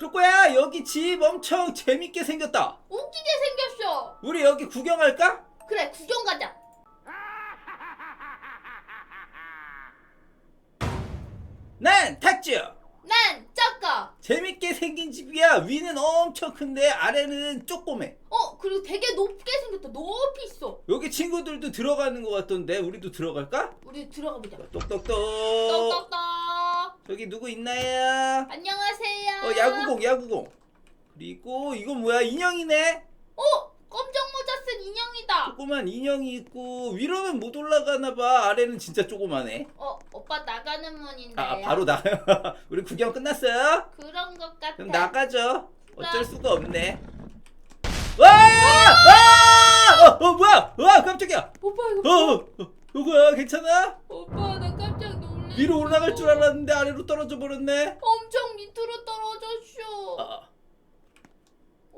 쪼꼬야 여기 집 엄청 재밌게 생겼다. 웃기게 생겼어. 우리 여기 구경할까? 그래 구경 가자. 난 탁주. 난 작가. 재밌게 생긴 집이야. 위는 엄청 큰데 아래는 조그매. 어 그리고 되게 높게 생겼다. 높이 있어. 여기 친구들도 들어가는 것 같던데 우리도 들어갈까? 우리 들어가 보자. 똑똑똑. 떡떡떡. 저기 누구 있나요? 안녕하세요. 어 야구공 야구공. 그리고 이건 뭐야 인형이네. 어 검정 모자 쓴 인형이다. 조그만 인형이 있고 위로는 못 올라가나 봐. 아래는 진짜 조그마네. 어 오빠 나가는 문인데요. 아 바로 나. 우리 구경 끝났어요? 그런 것 같아. 그럼 나가죠. 어쩔 나- 수가 없네. 와! 와! 어, 어 뭐야? 와 깜짝이야. 오빠 어, 이거. 어, 어 누구야? 괜찮아? 오빠 나. 위로 올라갈 줄 알았는데 아래로 떨어져 버렸네. 엄청 밑으로 떨어졌어. 아,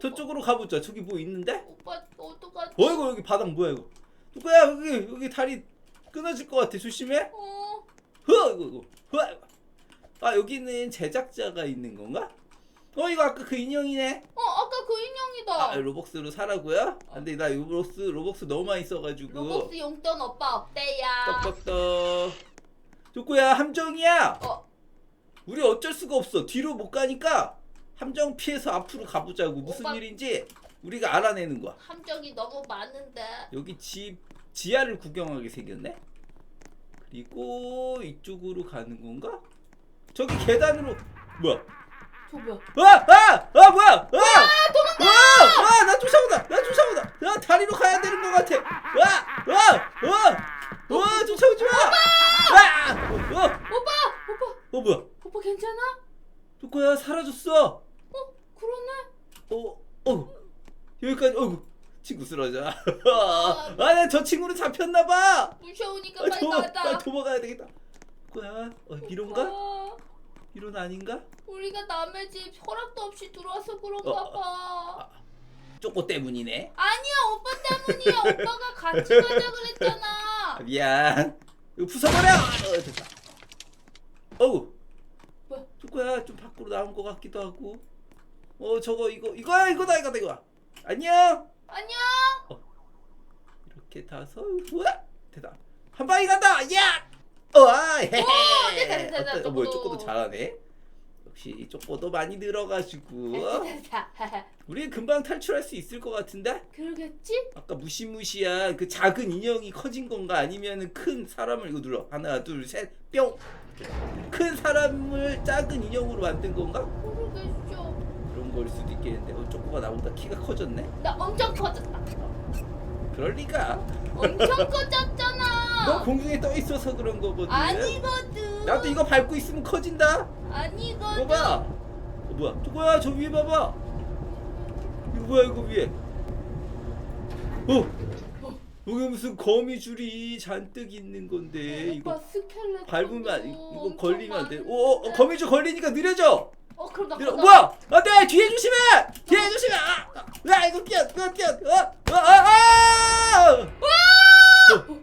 저쪽으로 가보자. 저기 뭐 있는데? 오빠 어떡하지? 어이구 여기 바닥 뭐야 이거? 누구야 여기 여기 다리 끊어질 것 같아. 조심해. 어. 허 이거 이거. 허. 아 여기는 제작자가 있는 건가? 어 이거 아까 그 인형이네. 어 아까 그 인형이다. 아 로벅스로 사라고요? 아, 근데 나 로벅스 로벅스 너무 많이 써가지고. 로봇스 용돈 오빠 없대요. 떡떡떡. 조코야 함정이야. 어. 우리 어쩔 수가 없어. 뒤로 못 가니까 함정 피해서 앞으로 가보자고. 무슨 오빠. 일인지 우리가 알아내는 거야. 함정이 너무 많은데. 여기 집 지하를 구경하게 생겼네. 그리고 이쪽으로 가는 건가? 저기 계단으로 뭐야? 저 뭐야? 아! 아! 아 뭐야? 아! 도망가! 아! 아! 나 쫓아온다! 나 쫓아온다! 나 다리로 가야 되는 것 같아! 아! 아! 아! 와! 쫓아오지 마! 아! 어! 어! 오빠! 오빠! 어 뭐야? 오빠 괜찮아? 조코야 사라졌어! 어? 그러네. 어? 어? 여기까지 어구 친구 쓰러져 아 나 저 친구는 잡혔나 봐! 무서우니까 아, 빨리 도망, 나가. 아, 도망가야 되겠다 조코야 어, 이런가? 오빠, 이런 아닌가? 우리가 남의 집 허락도 없이 들어와서 그런가 어, 봐. 쪼꼬 때문이네 아니야 오빠 때문이야. 오빠가 같이 가자 그랬잖아. 아, 미안 이거 부숴버려! 어, 됐다 어우 뭐야? 조코야? 좀 밖으로 나온 것 같기도 하고. 어 저거 이거 이거야 이거다 이거다 이거야. 안녕! 안녕. 이렇게 타서 우와 됐다 한 방에 간다! 야! 어아 헤헤. 오, 됐다, 됐다, 됐다? 어, 뭐야 쪼꼬도. 쪼꼬도 잘하네 역시 쪼꼬도 많이 늘어가지고. 우리 금방 탈출할 수 있을 것 같은데 그러겠지? 아까 무시무시한 그 작은 인형이 커진 건가 아니면은 큰 사람을 이거 눌러 하나 둘셋뿅큰 사람을 작은 인형으로 만든 건가 모르겠어. 그런 걸 수도 있겠는데 어 쪼꼬가 나보다 키가 커졌네 나 엄청 커졌다. 그럴 리가 엄청 너 커졌잖아. 공중에 떠 있어서 그런 거거든 아니거든. 나도 이거 밟고 있으면 커진다. 아니거든. 이거 봐. 어, 뭐야? 저거야. 저 위에 봐봐. 이거 뭐야? 이거 위에. 어. 여기 무슨 거미 줄이 잔뜩 있는 건데 오빠 이거 스켈레톤 밟으면 안- 이거 걸리면 안 돼. 오, 어, 거미 줄 걸리니까 느려져. 어 그럼 나. 가자. 뭐야? 안돼. 뒤에 조심해. 뒤에 조심해. 아, 아, 야 이거 뛰어, 뛰어, 뛰어. 아, 아, 아, 아. 어.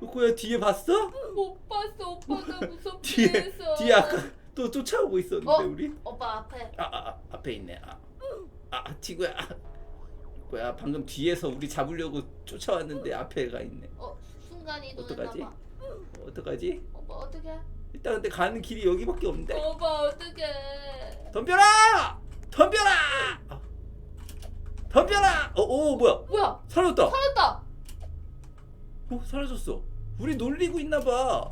이거야 뒤에 봤어? 못 봤어 오빠가 무섭게 뒤에 해서 뒤에 아까 또 쫓아오고 있었는데 어? 우리. 오빠 앞에 아, 아, 아 앞에 있네. 아, 아 티구야. 아, 뭐야 방금 뒤에서 우리 잡으려고 쫓아왔는데 앞에가 있네. 어 순간이 어떡하지? 봐 어, 어떡하지? 오빠 어떡해 일단 근데 가는 길이 여기밖에 없는데. 오빠 어떡해 덤벼라! 덤벼라! 아. 덤벼라! 어, 오 뭐야? 뭐야 사라졌다. 살았다 어, 사라졌어. 우리 놀리고 있나 봐.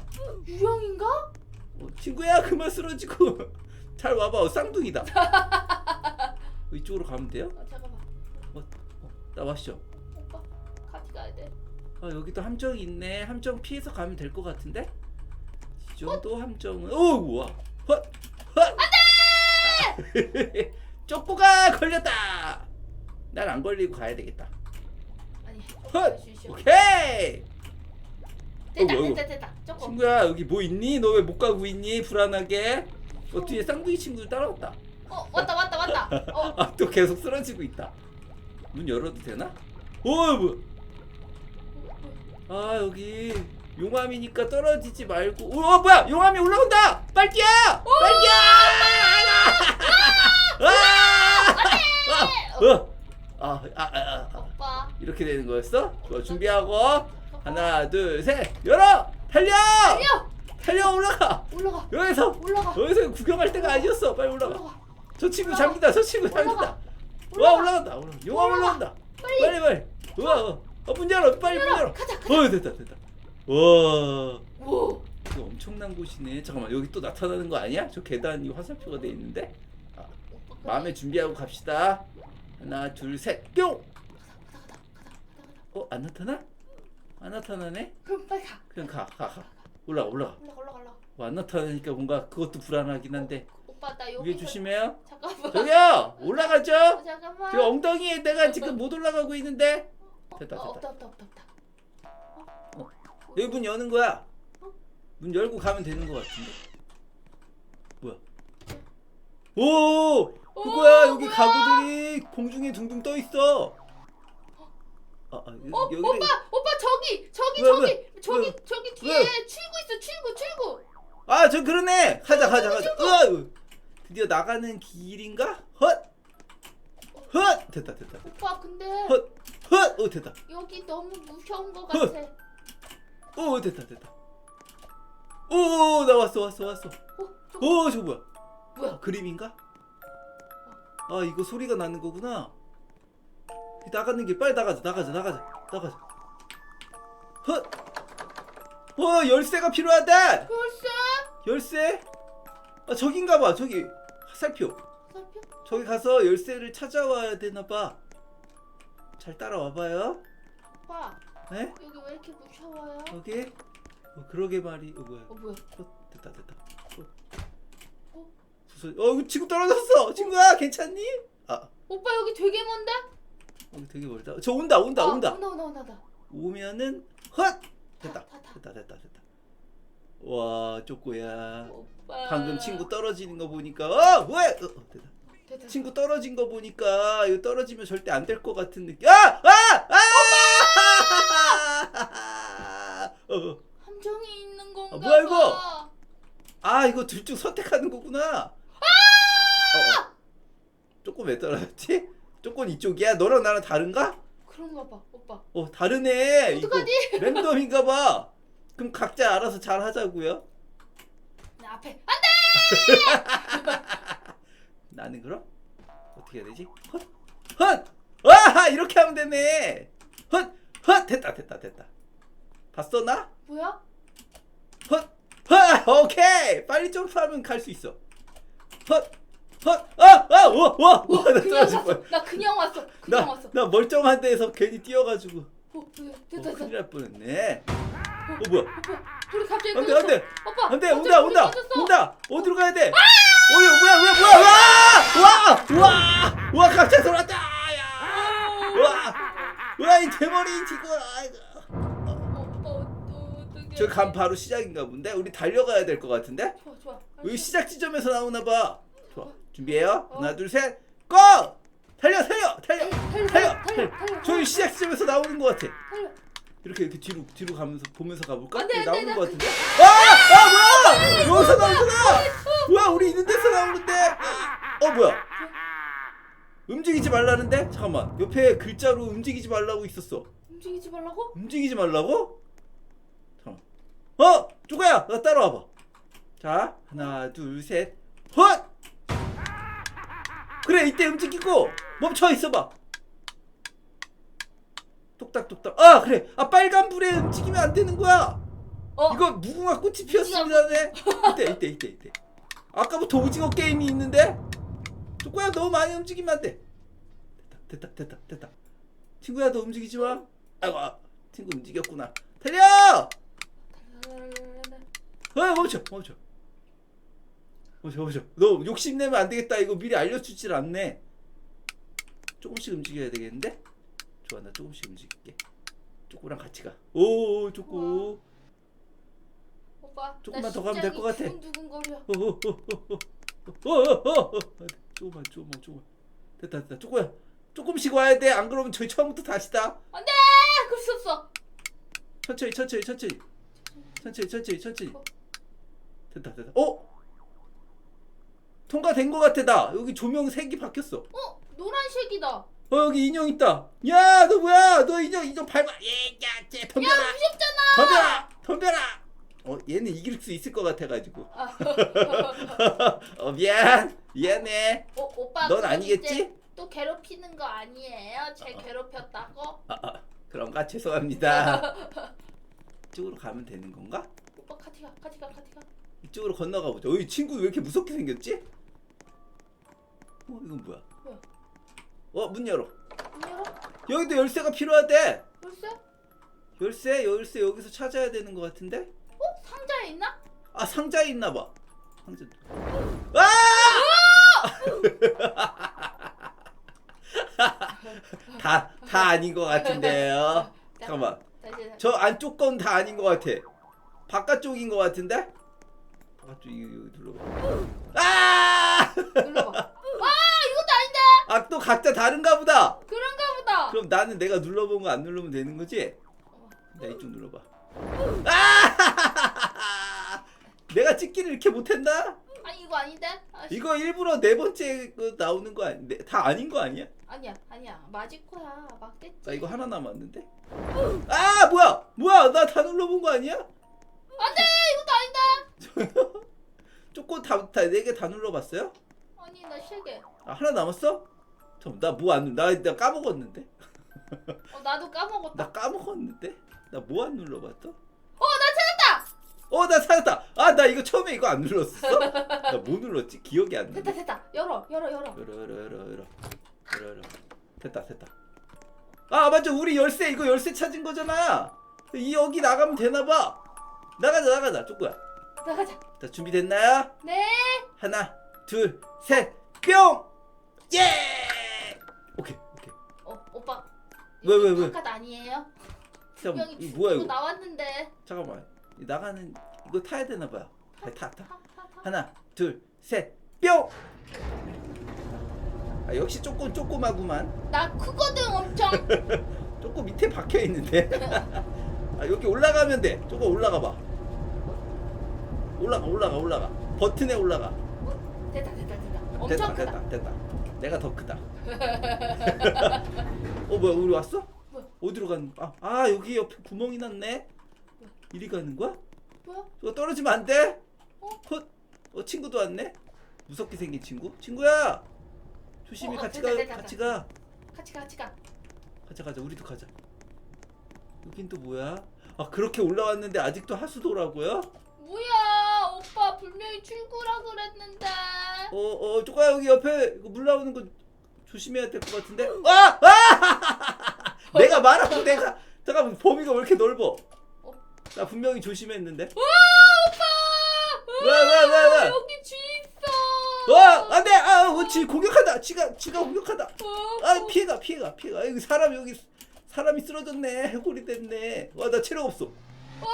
유령인가? 어, 친구야 그만 쓰러지고 잘 와봐. 어, 쌍둥이다. 어, 이쪽으로 가면 돼요? 어 잠깐만 나왔죠. 오빠 같이 가야 돼 아 여기도 함정이 있네. 함정 피해서 가면 될 것 같은데? 이 정도 함정은 오 우와. 헛! 헛! 안돼! 쪼꼬가 걸렸다. 난 안 걸리고 가야 되겠다. 아니 헛! 쉬, 쉬. 오케이. 됐다 어, 됐다 됐다. 조금 친구야 여기 뭐 있니? 너 왜 못 가고 있니? 불안하게? 어 뒤에 쌍둥이 친구들 따라왔다. 어 왔다 왔다 왔다. 어 아 또 계속 쓰러지고 있다. 문 열어도 되나? 어 뭐야 아 여기 용암이니까 떨어지지 말고. 어, 어 뭐야? 용암이 올라온다! 빨리 뛰어! 빨리 뛰어! 아아아아 아! 아, 아, 오빠. 이렇게 되는 거였어? 좋아, 준비하고. 하나 둘 셋. 열어! 달려! 달려! 달려 올라가! 올라가. 여기서 올라가. 여기서 구경할 때가 아니었어. 빨리 올라가. 올라가. 저 친구 잡니다. 저 친구 올라가. 잡니다. 올라가. 와 올라간다. 올라가 용암 올라가. 올라간다. 빨리. 빨리 빨리. 우와 어, 어, 문 열어. 빨리 문 열어. 열어. 가자, 가자. 어 됐다 됐다. 와. 오 이거 엄청난 곳이네. 잠깐만. 여기 또 나타나는 거 아니야? 저 계단이 화살표가 돼 있는데? 아, 마음에 준비하고 갑시다. 하나 둘셋. 뿅! 가다 가다 가다 가다 어? 안 나타나? 안 나타나네? 그럼 빨리 가. 그냥 가 가 가. 올라가 올라가. 올라가 올라가 올라가. 어, 안 나타나니까 뭔가 그것도 불안하긴 한데. 오빠 나 위에 여기 조심해요. 잠깐만. 저기요! 올라가죠? 어, 잠깐만. 저 엉덩이에 내가 지금 못 올라가고 있는데? 됐다 어, 됐다. 없다 없다 없다. 없다 여기 문 여는 거야. 문 열고 가면 되는 거 같은데? 뭐야? 오! 그거야. 오, 여기? 가구들이 공중에 둥둥 떠 있어 아, 아어 여기 오빠 오빠 저기 저기 왜, 저기 왜? 저기 왜? 저기 뒤에 왜? 출구 있어 출구 출구. 아 저 그러네. 가자 가자 가자. 으아 드디어 나가는 길인가? 헛 헛! 됐다 됐다. 오빠 근데 헛 헛 오 됐다. 여기 너무 무서운 것 헛. 같아. 오 됐다 됐다. 오나 왔어 왔어 왔어. 어 저거 오 뭐야? 뭐야? 아, 그림인가? 아 이거 소리가 나는 거구나. 나가는 게 빨리 나가자 나가자 나가자 나가자. 헛. 어 열쇠가 필요하다. 열쇠 열쇠? 아 저긴가 봐 저기 화살표. 살펴 저기 가서 열쇠를 찾아와야 되나 봐. 잘 따라와 봐요. 오빠 네? 여기 왜 이렇게 무서워요 여기. 어, 그러게 말이. 어 뭐야? 어 뭐야 어, 됐다 됐다. 어. 어? 부서. 어 이거 친구 떨어졌어. 친구야 괜찮니? 아 오빠 여기 되게 먼데 여기 되게 멀다. 저 온다 온다 어, 온다. 온다 온다 온다 온다 오면은 헛 됐다 타, 타, 타. 됐다 됐다 됐다 와 쪼꼬야 오빠 방금 친구 떨어지는 거 보니까 어 왜? 어, 어, 됐다 됐다. 친구 떨어진 거 보니까 이거 떨어지면 절대 안 될 것 같은 느낌 아 아아 아! 어, 어. 함정이 있는 건가 아, 뭐야, 이거? 봐. 아 이거 둘 중 선택하는 거구나 어, 어. 조금 왜 떨어졌지? 조금 이쪽이야 너랑 나랑 다른가? 그런가 봐 오빠 어 다르네 이거 어떡하지? 랜덤인가 봐 그럼 각자 알아서 잘 하자고요 나 앞에 아 나는 그럼 어떻게 해야 되지? 헛! 헛! 와 이렇게 하면 되네 헛! 헛! 됐다 됐다 됐다 봤어 나? 뭐야 헛! 헛! 오케이 빨리 점프하면 갈 수 있어 헛! 헛! 아! 아! 와! 와! 와! 나 그냥 떨어질 뻔 나 그냥 왔어 그냥 나, 왔어 나 멀쩡한 데에서 괜히 뛰어가지고 어, 왜? 어, 됐다 됐다 큰일 날 뻔했네 어 뭐야 오빠 둘이 갑자기 안돼 끊었어. 안돼 오빠 안돼 갑자기 온다 온다. 온다 어디로 가야 돼? 어이 뭐야 뭐야 뭐야 와와와 갑자기 돌았다 야와와이 대머리 지금 아이고 오빠 어떡해 저기 간 바로 시작인가 본데 우리 달려가야 될 것 같은데 좋아 좋아 여기 시작 지점에서 나오나 봐 좋아 준비해요 어. 하나 둘 셋 고! 달려 달려 달려 달려 달려 달려 달려 저기 시작 지점에서 나오는 것 같아 달려 이렇게 이렇게 뒤로 뒤로 가면서 보면서 가볼까? 안 돼, 안 돼, 나오는 나 것 같은데? 아! 아 뭐야! 여기서 나오구나! 뭐야 우리 있는 데서 나오는데? 어 뭐야? 움직이지 말라는데? 잠깐만 옆에 글자로 움직이지 말라고 있었어 움직이지 말라고? 움직이지 말라고? 잠깐만 어! 쪼가야! 나 따라와봐 자 하나 둘 셋 헛! 그래 이때 움직이고. 멈춰 있어봐. 똑딱똑딱. 아 그래. 아 빨간 불에 움직이면 안 되는 거야. 어? 이거 무궁화 꽃이 피었습니다네. 이때 이때 이때 이때. 아까부터 오징어 게임이 있는데? 쪼꼬야 너무 많이 움직이면 안돼. 됐다 됐다 됐다 됐다. 친구야 너 움직이지 마. 아이고 아, 친구 움직였구나. 달려! 어 멈춰 멈춰 멈춰 멈춰 너 욕심내면 안 되겠다. 이거 미리 알려주질 않네. 조금씩 움직여야 되겠는데? 좋아 나 조금씩 움직일게. 쪼꼬랑 같이 가오 쪼꼬 오빠 조금만 더 가면 될 것 같아. 두근두근거려. 어어어어어어어어 조금만 조금만 조금만. 됐다 됐다. 쪼꼬야 조금씩 와야 돼. 안 그러면 저희 처음부터 다시다. 안돼! 그럴 수 없어. 천천히 천천히 천천히. 천천히. 천천히 천천히 됐다 됐다. 어 통과된 거 같아 나 여기 조명 색이 바뀌었어 어 노란색이다 어 여기 인형 있다. 야 너 뭐야? 너 인형 인형 밟아. 예야쟤 덤벼라. 무섭잖아. 덤벼라. 덤벼라. 어 얘는 이길 수 있을 것 같아가지고. 아, 어 미안 미안해. 어, 오빠 넌 그럼 아니겠지? 이제 또 괴롭히는 거 아니에요? 제 괴롭혔다고? 아, 아 그런가 죄송합니다. 이쪽으로 가면 되는 건가? 오빠 같이 가, 같이 가, 같이 가. 이쪽으로 건너가 보자. 어이 친구 왜 이렇게 무섭게 생겼지? 어 이건 뭐야? 뭐야? 어문 열어. 문 열어? 여기도 열쇠가 필요하대. 열쇠? 열쇠 열쇠 여기서 찾아야 되는 것 같은데? 어? 상자에 있나? 아 상자에 있나 봐. 상자. 아! 다, 다 아닌 것 같은데요. 잠깐만. 다시 다시. 저 안쪽 건 다 아닌 것 같아. 바깥쪽인 것 같은데? 바깥쪽 이거, 이거 눌러봐. 아! 눌러봐. 아 이것도 아닌데? 아, 또 각자 다른가 보다. 그런가 보다. 그럼 나는 내가 눌러본 거 안 누르면 되는 거지? 나 이쪽 눌러봐. 아! 내가 찍기를 이렇게 못했나? 아니 이거 아닌데? 아, 씨. 이거 일부러 네 번째 그 나오는 거 아닌데 다 아닌 거 아니야? 아니야 아니야 맞을 거야 맞겠지. 나 이거 하나 남았는데. 아 뭐야 뭐야 나 다 눌러본 거 아니야? 안돼 이것도 아닌데? 조금 다네 개다 눌러봤어요? 아니 나 실게. 아 하나 남았어? 나뭐 안 눌러? 나, 나 까먹었는데. 어 나도 까먹었다. 나 까먹었는데. 나 뭐 안 눌러봤어? 어나 찾았다. 어나 찾았다. 아 나 이거 처음에 이거 안 눌렀어? 나 뭐 눌렀지? 기억이 안 됐다 나네. 됐다. 열어 열어 열어. 열어 열어 열어 열어 열어 열어. 됐다 됐다. 아 맞죠 우리 열쇠 이거 열쇠 찾은 거잖아. 이 여기 나가면 되나 봐. 나가자 나가자 쪼꾸야. 나가자. 자 준비됐나요? 네. 하나 둘 셋 뿅. 예. 오케이 오케이. 어 오빠. 왜, 왜, 왜? 바깥 아니에요? 잠깐 분명히 이거 뭐야 이거? 나왔는데. 잠깐만 이 나가는 이거 타야 되나 봐요. 네, 타 타. 타, 타, 타. 하나 둘 셋 뿅. 아 역시 조금 조그마구만. 나 크거든 엄청. 조금 밑에 박혀 있는데. 아 여기 올라가면 돼. 조금 올라가 봐. 올라가 올라가 올라가. 버튼에 올라가. 됐다 됐다 됐다. 됐다 엄청 크다. 됐다 됐다. 내가 더 크다. 어 뭐야 우리 왔어? 뭐야? 어디로 가는? 아, 아 여기 옆에 구멍이 났네. 이리 가는 거야? 뭐야? 저거 떨어지면 안 돼? 어? 헛. 어 친구도 왔네. 무섭게 생긴 친구. 친구야. 조심히 어, 어, 같이 됐다, 가. 됐다, 같이 가. 같이 가 같이 가. 가자 가자. 우리도 가자. 여긴 또 뭐야? 아 그렇게 올라왔는데 아직도 하수도라고요? 뭐야 출구라 그랬는데. 어어 조카 여기 옆에 이거 물 나오는 거 조심해야 될 것 같은데. 아! 아! 내가 말하고 내가 잠깐만 범위가 왜 이렇게 넓어? 어? 나 분명히 조심했는데. 와 오빠. 왜, 왜, 왜, 왜? 여기 쥐 있어. 와 안 돼 아 어, 지 공격한다. 지가 지가 공격한다. 어, 아 피해가 피해가 피해가 여기 사람 여기 사람이 쓰러졌네 해골이 됐네. 와 나 체력 없어. 와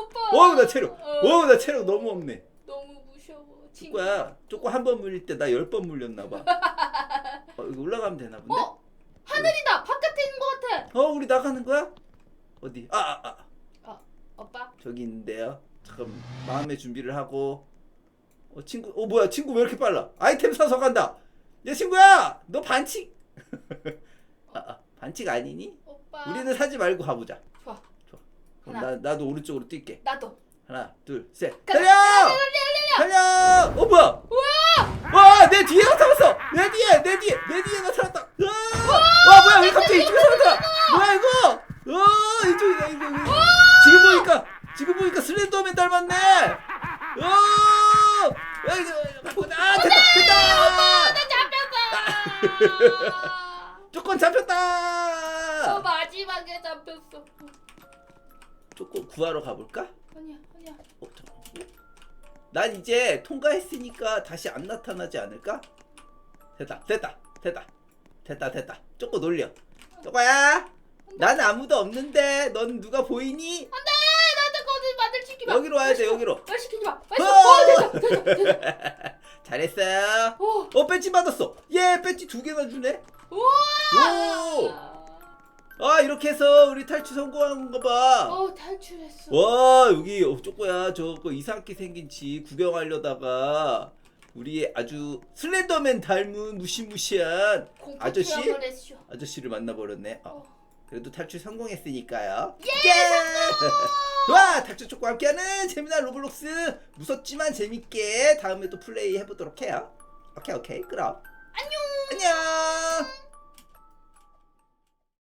오빠. 어우 나 체력. 어, 어우 나 체력 너무 없네. 너무 무서워. 친구. 쪼꼬야 쪼꼬 한번 물릴 때 나 열 번 물렸나 봐. 어 이거 올라가면 되나 본데? 어 하늘이다. 바깥에 있는 것 같아. 어 우리 나가는 거야? 어디? 아, 아, 아어 오빠. 저기 있는데요. 잠깐 마음의 준비를 하고. 어 친구, 어 뭐야 친구 왜 이렇게 빨라? 아이템 사서 간다. 야 친구야, 너 반칙. 아, 아 반칙 아니니? 오빠. 우리는 사지 말고 가보자. 좋아. 그럼 하나. 나 나도 오른쪽으로 뛸게. 나도. 하나, 둘, 셋. 가자. 달려! 달려! 어 뭐야? 와, 내 뒤에 나타났어. 내 뒤에, 내 뒤에, 내 뒤에 나타났다. 와, 와 뭐야? 왜 갑자기 이쪽에 나타났다? 뭐야 이거? 와, 이쪽이다 이거. 지금 보니까, 지금 보니까 슬렌더맨 닮았네. 와, 야 이거 보자. 아, 됐다, 됐다. 나 잡혔어. 조건 어 잡혔다. 마지막에 잡혔어. 조건 구하러 가볼까? 아니야 아니야. 어, 잠깐만. 난 이제 통과했으니까 다시 안 나타나지 않을까? 됐다, 됐다, 됐다, 됐다, 됐다. 쪼꼬 놀려. 쪼꼬야, 난 아무도 없는데 넌 누가 보이니? 안돼 나한테 거짓 만들 시키지 마. 여기로 와야 돼, 여기로. 말 시키지 마. 말 어! 시키지 마. 어 됐다 됐다. 잘했어요. 오. 어, 배지 받았어. 예, 배지 두 개나 주네. 우와. 아, 이렇게 해서 우리 탈출 성공한 거 봐. 어 탈출했어. 와, 여기 어, 쪼꼬야, 저거 이상하게 생긴 집 구경하려다가 우리의 아주 슬렌더맨 닮은 무시무시한 아저씨? 아저씨를 만나버렸네. 어, 어. 그래도 탈출 성공했으니까요. 예! 와 닥쳐 초과 함께하는 재미난 로블록스 무섭지만 재밌게 다음에 또 플레이 해보도록 해요. 오케이 오케이 그럼 안녕 안녕.